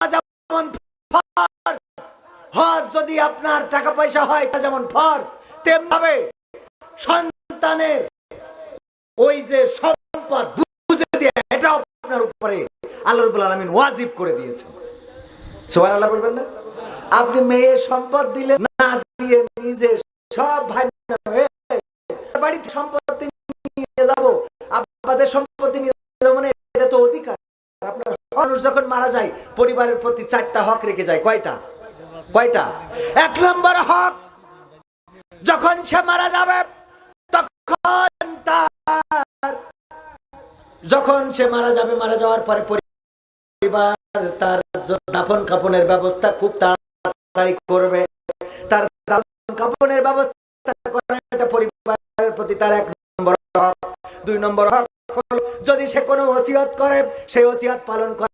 যেমন হজ যদি আপনার টাকা পয়সা হয়, তা যেমন ফরজ তেমভাবে সন্তানের ওই যে সম্পদ, বুঝে আপনার উপরে আল্লাহ আলমিন ওয়াজিব করে দিয়েছেন। আল্লাহ বলবেন না? আপনি মেয়ের সম্পদ দিলে না দিয়ে নিজে সব ভাই বাড়িতে সম্পত্তি নিয়ে যাব আপনাদের সম্পত্তি নিয়ে যাব মানে এটা তো অধিকার। মানুষ যখন মারা যায়, পরিবারের প্রতি চারটা হক রেখে যায়। কয়টা? কয়টা? এক নম্বর হক, যখন সে মারা যাবে, তখন তার যখন সে মারা যাবে, মারা যাওয়ার পরে পরিবার তার দাফন কাপনের ব্যবস্থা খুব তাড়াতাড়ি করবে। তার দাফন কাপনের ব্যবস্থা করা এটা পরিবারের প্রতি তার এক নম্বর হক। দুই নম্বর হক যদি সে কোনো ওসিয়ত করে, সেই ওসিয়ত পালন করা